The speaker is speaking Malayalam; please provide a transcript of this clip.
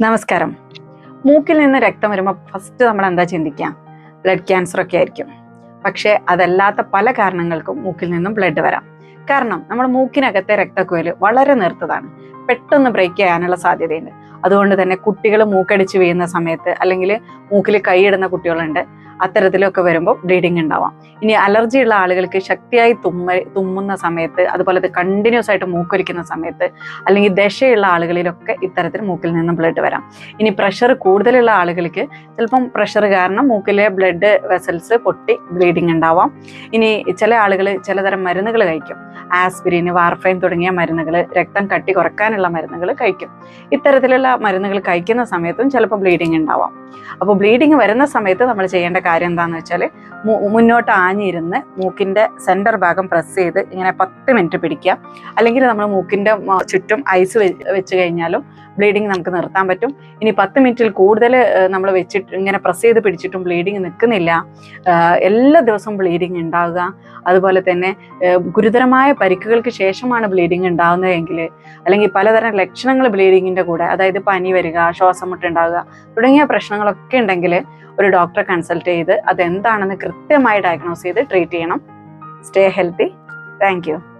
നമസ്കാരം. മൂക്കിൽ നിന്ന് രക്തം വരുമ്പോൾ ഫസ്റ്റ് നമ്മൾ എന്താ ചിന്തിക്കുക ബ്ലഡ് ക്യാൻസർ ഒക്കെ ആയിരിക്കും. പക്ഷേ അതല്ലാത്ത പല കാരണങ്ങൾക്കും മൂക്കിൽ നിന്നും ബ്ലഡ് വരാം. കാരണം നമ്മുടെ മൂക്കിനകത്തെ രക്തക്കുഴൽ വളരെ നിർത്തതാണ്. പെട്ടെന്ന് ബ്രേക്ക് ചെയ്യാനുള്ള സാധ്യതയുണ്ട്. അതുകൊണ്ട് തന്നെ കുട്ടികൾ മൂക്കടിച്ച് വീഴുന്ന സമയത്ത് അല്ലെങ്കിൽ മൂക്കിൽ കൈയിടുന്ന കുട്ടികളുണ്ട് അത്തരത്തിലൊക്കെ വരുമ്പോൾ ബ്ലീഡിങ് ഉണ്ടാവാം. ഇനി അലർജി ഉള്ള ആളുകൾക്ക് ശക്തിയായി തുമ്മ തുമ്മുന്ന സമയത്ത് അതുപോലെ കണ്ടിന്യൂസ് ആയിട്ട് മൂക്കൊലിക്കുന്ന സമയത്ത് അല്ലെങ്കിൽ ദശയുള്ള ആളുകളിലൊക്കെ ഇത്തരത്തിൽ മൂക്കിൽ നിന്ന് ബ്ലഡ് വരാം. ഇനി പ്രഷർ കൂടുതലുള്ള ആളുകൾക്ക് ചിലപ്പം പ്രഷർ കാരണം മൂക്കിലെ ബ്ലഡ് വെസൽസ് പൊട്ടി ബ്ലീഡിങ് ഉണ്ടാവാം. ഇനി ചില ആളുകൾ ചിലതരം മരുന്നുകൾ കഴിക്കും. ആസ്പിരിൻ വാർഫൈൻ തുടങ്ങിയ മരുന്നുകൾ രക്തം കട്ടി കുറക്കാനുള്ള മരുന്നുകൾ കഴിക്കും. ഇത്തരത്തിലുള്ള മരുന്നുകൾ കഴിക്കുന്ന സമയത്തും ചിലപ്പോൾ ബ്ലീഡിങ് ഉണ്ടാവാം. അപ്പോൾ ബ്ലീഡിങ് വരുന്ന സമയത്ത് നമ്മൾ ചെയ്യേണ്ട കാര്യം എന്താണെന്ന് വെച്ചാൽ മുന്നോട്ട് ആഞ്ഞിരുന്ന് മൂക്കിന്റെ സെന്റർ ഭാഗം പ്രസ് ചെയ്ത് ഇങ്ങനെ പത്ത് മിനിറ്റ് പിടിക്കുക. അല്ലെങ്കിൽ നമ്മൾ മൂക്കിന്റെ ചുറ്റും ഐസ് വെച്ച് കഴിഞ്ഞാലും ബ്ലീഡിങ് നമുക്ക് നിർത്താൻ പറ്റും. ഇനി പത്ത് മിനിറ്റിൽ കൂടുതൽ നമ്മൾ വെച്ചിട്ട് ഇങ്ങനെ പ്രസ് ചെയ്ത് പിടിച്ചിട്ടും ബ്ലീഡിങ് നിൽക്കുന്നില്ല. എല്ലാ ദിവസവും ബ്ലീഡിങ് ഉണ്ടാവുക. അതുപോലെ തന്നെ ഗുരുതരമായ പരിക്കുകൾക്ക് ശേഷമാണ് ബ്ലീഡിങ് ഉണ്ടാകുന്നതെങ്കിൽ അല്ലെങ്കിൽ പലതരം ലക്ഷണങ്ങൾ ബ്ലീഡിങ്ങിന്റെ കൂടെ അതായത് പനി വരിക ശ്വാസം മുട്ടുണ്ടാവുക തുടങ്ങിയ പ്രശ്നങ്ങളൊക്കെ ഉണ്ടെങ്കിൽ ഒരു ഡോക്ടറെ കൺസൾട്ട് ചെയ്ത് അതെന്താണെന്ന് കൃത്യമായി ഡയഗ്നോസ് ചെയ്ത് ട്രീറ്റ് ചെയ്യണം. Stay healthy. താങ്ക്